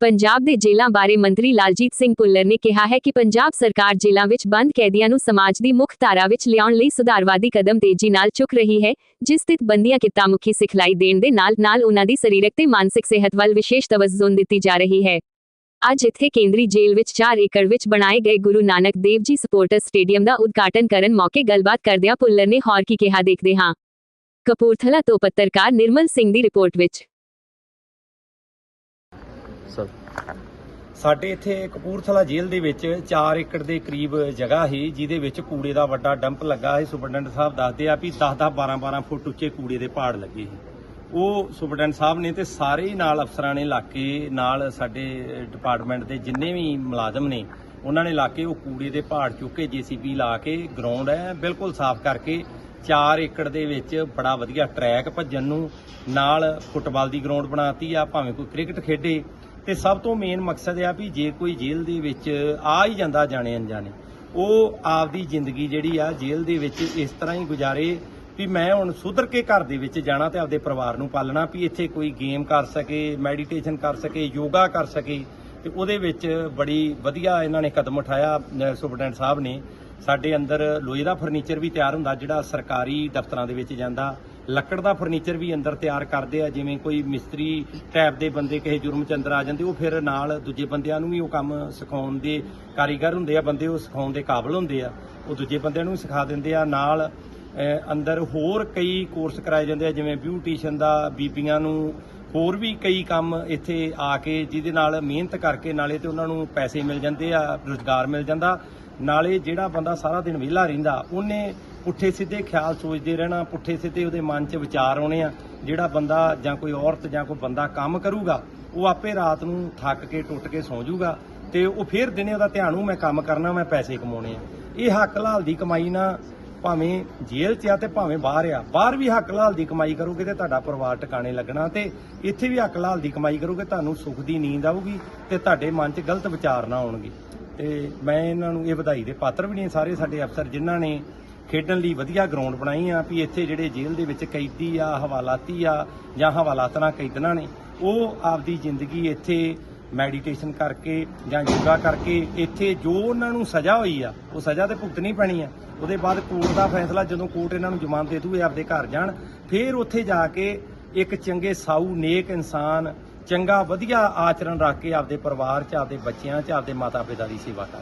ਪੰਜਾਬ ਦੇ ਜੇਲ੍ਹਾਂ ਬਾਰੇ ਮੰਤਰੀ ਲਾਲਜੀਤ ਸਿੰਘ ਭੁੱਲਰ ਨੇ ਕਿਹਾ ਹੈ ਕਿ ਪੰਜਾਬ ਸਰਕਾਰ ਜੇਲ੍ਹਾਂ ਵਿੱਚ ਬੰਦ ਕੈਦੀਆਂ ਨੂੰ ਸਮਾਜ ਦੀ ਮੁੱਖ ਧਾਰਾ ਵਿੱਚ ਲਿਆਉਣ ਲਈ ਸੁਧਾਰਵਾਦੀ ਕਦਮ ਤੇਜ਼ੀ ਨਾਲ ਚੁੱਕ ਰਹੀ ਹੈ, ਜਿਸ ਸਥਿਤ ਬੰਦੀਆਂ ਕਿੱਤਾਮੁਖੀ ਸਿਖਲਾਈ ਦੇਣ ਦੇ ਨਾਲ-ਨਾਲ ਉਨ੍ਹਾਂ ਦੀ ਸਰੀਰਕ ਤੇ ਮਾਨਸਿਕ ਸਿਹਤ ਵੱਲ ਵਿਸ਼ੇਸ਼ ਤਵੱਜੋ ਦਿੱਤੀ ਜਾ ਰਹੀ ਹੈ। ਅੱਜ ਇੱਥੇ ਕੇਂਦਰੀ ਜੇਲ੍ਹ ਵਿੱਚ 4 ਏਕੜ ਵਿੱਚ ਬਣਾਏ ਗਏ ਗੁਰੂ ਨਾਨਕ ਦੇਵ ਜੀ ਸਪੋਰਟਸ ਸਟੇਡੀਅਮ ਦਾ ਉਦਘਾਟਨ ਕਰਨ ਮੌਕੇ ਗੱਲਬਾਤ ਕਰਦਿਆਂ ਭੁੱਲਰ ਨੇ ਹੋਰ ਕੀ ਕਿਹਾ, ਦੇਖਦੇ ਹਾਂ। ਕਪੂਰਥਲਾ ਤੋਂ ਪੱਤਰਕਾਰ ਨਿਰਮਲ ਸਿੰਘ ਦੀ ਰਿਪੋਰਟ ਵਿੱਚ। ਸਰ। ਸਾਡੇ ਇੱਥੇ ਕਪੂਰਥਲਾ ਜੇਲ੍ਹ ਦੇ ਵਿੱਚ 4 ਏਕੜ ਦੇ ਕਰੀਬ ਜਗ੍ਹਾ ਸੀ, ਜਿਹਦੇ ਵਿੱਚ ਕੂੜੇ ਦਾ ਵੱਡਾ ਡੰਪ ਲੱਗਾ ਹੈ ਸੁਪਰਡੈਂਟ ਸਾਹਿਬ ਦੱਸਦੇ ਆ ਵੀ 10-10 12-12 ਫੁੱਟ ਉੱਚੇ ਕੂੜੇ ਦੇ ਪਹਾੜ ਲੱਗੇ ਸੀ। ਉਹ ਸੁਪਰਡੈਂਟ ਸਾਹਿਬ ਨੇ ਤੇ ਸਾਰੇ ਹੀ ਨਾਲ ਅਫਸਰਾਂ ਨੇ ਲਾ ਕੇ ਨਾਲ ਸਾਡੇ ਡਿਪਾਰਟਮੈਂਟ ਦੇ ਜਿੰਨੇ ਵੀ ਮੁਲਾਜ਼ਮ ਨੇ, ਉਹਨਾਂ ਨੇ ਲਾ ਕੇ ਉਹ ਕੂੜੇ ਦੇ ਪਹਾੜ ਚੁੱਕ ਕੇ ਜੀਸੀਬੀ ਲਾ ਕੇ ਗਰਾਊਂਡ ਹੈ, ਬਿਲਕੁਲ ਸਾਫ਼ ਕਰਕੇ 4 ਏਕੜ ਦੇ ਵਿੱਚ ਬੜਾ ਵਧੀਆ ਟਰੈਕ ਭੱਜਣ ਨੂੰ ਨਾਲ ਫੁੱਟਬਾਲ ਦੀ ਗਰਾਊਂਡ ਬਣਾਤੀ ਆ, ਭਾਵੇਂ ਕੋਈ ਕ੍ਰਿਕਟ ਖੇਡੇ। ਤੇ ਸਭ ਤੋਂ ਮੇਨ ਮਕਸਦ ਆ ਵੀ ਜੇ ਕੋਈ ਜੇਲ੍ਹ ਦੇ ਵਿੱਚ ਆ ਹੀ ਜਾਂਦਾ ਜਾਣੇ ਅਣਜਾਣੇ, ਉਹ ਆਪਦੀ ਜ਼ਿੰਦਗੀ ਜਿਹੜੀ ਆ ਜੇਲ੍ਹ ਦੇ ਵਿੱਚ ਇਸ ਤਰ੍ਹਾਂ ਹੀ ਗੁਜ਼ਾਰੇ ਵੀ ਮੈਂ ਹੁਣ ਸੁਧਰ ਕੇ ਘਰ ਦੇ ਵਿੱਚ ਜਾਣਾ ਤੇ ਆਪਦੇ ਪਰਿਵਾਰ ਨੂੰ ਪਾਲਣਾ, ਵੀ ਇੱਥੇ ਕੋਈ ਗੇਮ ਕਰ ਸਕੇ ਮੈਡੀਟੇਸ਼ਨ ਕਰ ਸਕੇ ਯੋਗਾ ਕਰ ਸਕੇ, ਤੇ ਉਹਦੇ ਵਿੱਚ ਬੜੀ ਵਧੀਆ ਇਹਨਾਂ ਨੇ ਕਦਮ ਉਠਾਇਆ ਸੁਪਰਡੈਂਟ ਸਾਹਿਬ ਨੇ। ਸਾਡੇ ਅੰਦਰ ਲੋਹੇ ਦਾ ਫਰਨੀਚਰ ਵੀ ਤਿਆਰ ਹੁੰਦਾ, ਜਿਹੜਾ ਸਰਕਾਰੀ ਦਫ਼ਤਰਾਂ ਦੇ ਵਿੱਚ ਜਾਂਦਾ। ਲੱਕੜ ਦਾ ਫਰਨੀਚਰ ਵੀ ਅੰਦਰ ਤਿਆਰ ਕਰਦੇ ਆ, ਜਿਵੇਂ ਕੋਈ ਮਿਸਤਰੀ ਟੈਪ ਦੇ ਬੰਦੇ ਕਿਸੇ ਜੁਰਮ ਚ ਅੰਦਰ ਆ ਜਾਂਦੇ, ਉਹ ਫਿਰ ਨਾਲ ਦੂਜੇ ਬੰਦਿਆਂ ਨੂੰ ਵੀ ਉਹ ਕੰਮ ਸਿਖਾਉਣ ਦੇ ਕਾਰੀਗਰ ਹੁੰਦੇ ਆ, ਬੰਦੇ ਉਹ ਸਿਖਾਉਣ ਦੇ ਕਾਬਲ ਹੁੰਦੇ ਆ, ਉਹ ਦੂਜੇ ਬੰਦਿਆਂ ਨੂੰ ਵੀ ਸਿਖਾ ਦਿੰਦੇ ਆ। ਨਾਲ ਅੰਦਰ ਹੋਰ ਕਈ ਕੋਰਸ ਕਰਾਏ ਜਾਂਦੇ ਆ, ਜਿਵੇਂ ਬਿਊਟੀਸ਼ੀਅਨ ਦਾ, ਬੀਬੀਆਂ ਨੂੰ ਹੋਰ ਵੀ ਕਈ ਕੰਮ ਇੱਥੇ ਆ ਕੇ ਜਿਹਦੇ ਨਾਲ ਮਿਹਨਤ ਕਰਕੇ ਨਾਲੇ ਤੇ ਉਹਨਾਂ ਨੂੰ ਪੈਸੇ ਮਿਲ ਜਾਂਦੇ ਆ, ਰੋਜ਼ਗਾਰ ਮਿਲ ਜਾਂਦਾ। ਨਾਲੇ ਜਿਹੜਾ ਬੰਦਾ ਸਾਰਾ ਦਿਨ ਵਿਹਲਾ ਰਹਿੰਦਾ, ਉਹਨੇ ਪੁੱਠੇ ਸਿੱਧੇ ਖਿਆਲ ਸੋਚਦੇ ਰਹਿਣਾ, ਪੁੱਠੇ ਸਿੱਧੇ ਉਹਦੇ ਮਨ 'ਚ ਵਿਚਾਰ ਆਉਣੇ ਆ, ਜਿਹੜਾ ਬੰਦਾ ਜਾਂ ਕੋਈ ਔਰਤ ਜਾਂ ਕੋਈ ਬੰਦਾ ਕੰਮ ਕਰੂਗਾ, ਉਹ ਆਪੇ ਰਾਤ ਨੂੰ ਥੱਕ ਕੇ, ਟੁੱਟ ਕੇ ਸੌਂ ਜਾਊਗਾ ਤੇ ਉਹ ਫਿਰ ਦਿਨੇ ਉਹਦਾ ਧਿਆਨ ਉਹ ਮੈਂ ਕੰਮ ਕਰਨਾ, ਮੈਂ ਪੈਸੇ ਕਮਾਉਣੇ ਆ। ਇਹ ਹੱਕ ਲਾਲ ਦੀ ਕਮਾਈ ਨਾ ਭਾਵੇਂ ਜੇਲ੍ਹ 'ਚ ਆ ਤੇ ਭਾਵੇਂ ਬਾਹਰ ਆ, ਬਾਹਰ ਵੀ ਹੱਕ ਲਾਲ ਦੀ ਕਮਾਈ ਕਰੋਗੇ ਤੇ ਤੁਹਾਡਾ ਪਰਿਵਾਰ ਟਿਕਾਣੇ ਲੱਗਣਾ ਤੇ ਇੱਥੇ ਵੀ ਹੱਕ ਲਾਲ ਦੀ ਕਮਾਈ ਕਰੋਗੇ, ਤੁਹਾਨੂੰ ਸੁੱਖ ਦੀ ਨੀਂਦ ਆਊਗੀ ਤੇ ਤੁਹਾਡੇ ਮਨ 'ਚ ਗਲਤ ਵਿਚਾਰ ਨਾ ਆਉਣਗੇ। ਤੇ ਮੈਂ ਇਹਨਾਂ ਨੂੰ ਇਹ ਵਧਾਈ ਦੇ ਪਾਤਰ ਵੀ ਨੇ ਸਾਰੇ ਸਾਡੇ ਅਫਸਰ, ਜਿਨ੍ਹਾਂ ਨੇ ਖੇਡਣ ਲਈ ਵਧੀਆ ਗਰਾਊਂਡ ਬਣਾਈ ਆ ਵੀ ਇੱਥੇ ਜਿਹੜੇ ਜੇਲ੍ਹ ਦੇ ਵਿੱਚ ਕੈਦੀ ਆ, ਹਵਾਲਾਤੀ ਆ ਜਾਂ ਹਵਾਲਾਤਨਾ ਕੈਦਨਾਂ ਨੇ, ਉਹ ਆਪਦੀ ਜ਼ਿੰਦਗੀ ਇੱਥੇ ਮੈਡੀਟੇਸ਼ਨ ਕਰਕੇ ਜਾਂ ਯੋਗਾ ਕਰਕੇ ਇੱਥੇ ਜੋ ਉਹਨਾਂ ਨੂੰ ਸਜ਼ਾ ਹੋਈ ਆ, ਉਹ ਸਜ਼ਾ ਤੇ ਭੁਗਤਣੀ ਪੈਣੀ ਆ। ਉਹਦੇ ਬਾਅਦ ਕੋਰਟ ਦਾ ਫੈਸਲਾ, ਜਦੋਂ ਕੋਰਟ ਇਹਨਾਂ ਨੂੰ ਜ਼ਮਾਨਤ ਦੇ ਦੂ ਇਹ ਆਪਦੇ ਘਰ ਜਾਣ। ਫਿਰ ਉੱਥੇ ਜਾ ਕੇ ਇੱਕ ਚੰਗੇ ਸਾਊ, ਨੇਕ ਇਨਸਾਨ, ਚੰਗਾ ਵਧੀਆ ਆਚਰਣ ਰੱਖ ਕੇ ਆਪਦੇ ਪਰਿਵਾਰ 'ਚ, ਆਪਦੇ ਬੱਚਿਆਂ 'ਚ, ਆਪਦੇ ਮਾਤਾ ਪਿਤਾ ਦੀ ਸੇਵਾ ਕਰ।